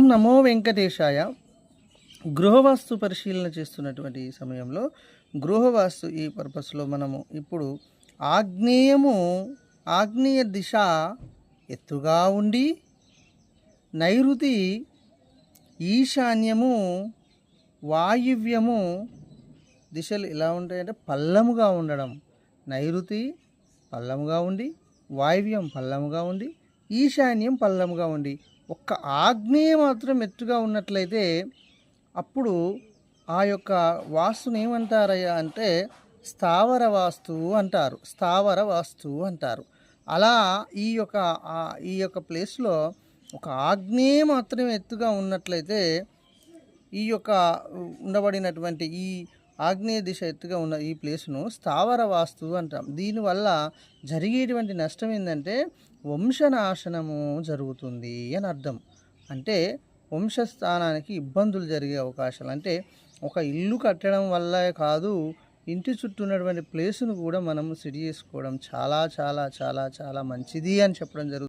ఓం నమో వెంకటేశాయ. గృహవాస్తు పరిశీలన చేస్తున్నటువంటి ఈ సమయంలో గృహవాస్తు ఈ పర్పస్లో మనము ఇప్పుడు ఆగ్నేయము ఆగ్నేయ దిశ ఎత్తుగా ఉండి నైరుతి ఈశాన్యము వాయువ్యము దిశలు ఎలా ఉంటాయంటే పల్లముగా ఉండడం. నైరుతి పల్లముగా ఉండి వాయువ్యం పల్లముగా ఉండి ఈశాన్యం పల్లముగా ఉండి ఒక్క ఆగ్నేయ మాత్రం ఎత్తుగా ఉన్నట్లయితే అప్పుడు ఆ యొక్క వాస్తుని ఏమంటారయ్యా అంటే స్థావర వాస్తు అంటారు. స్థావర వాస్తు అంటారు. అలా ఈ యొక్క ఈ యొక్క ప్లేస్లో ఒక ఆగ్నేయ మాత్రం ఎత్తుగా ఉన్నట్లయితే ఈ యొక్క ఉండబడినటువంటి ఈ ఆగ్నేయ దిశ ఎత్తుగా ఉన్న ఈ ప్లేస్ను స్థావర వాస్తు అంటాం. దీనివల్ల జరిగేటువంటి నష్టం ఏంటంటే వంశనాశనము జరుగుతుంది అని అర్థం. అంటే వంశస్థానానికి ఇబ్బందులు జరిగే అవకాశాలు. అంటే ఒక ఇల్లు కట్టడం వల్ల కాదు ఇంటి చుట్టూ ఉన్నటువంటి ప్లేస్ను కూడా మనం సిడి చేసుకోవడం చాలా చాలా చాలా చాలా మంచిది అని చెప్పడం జరుగుతుంది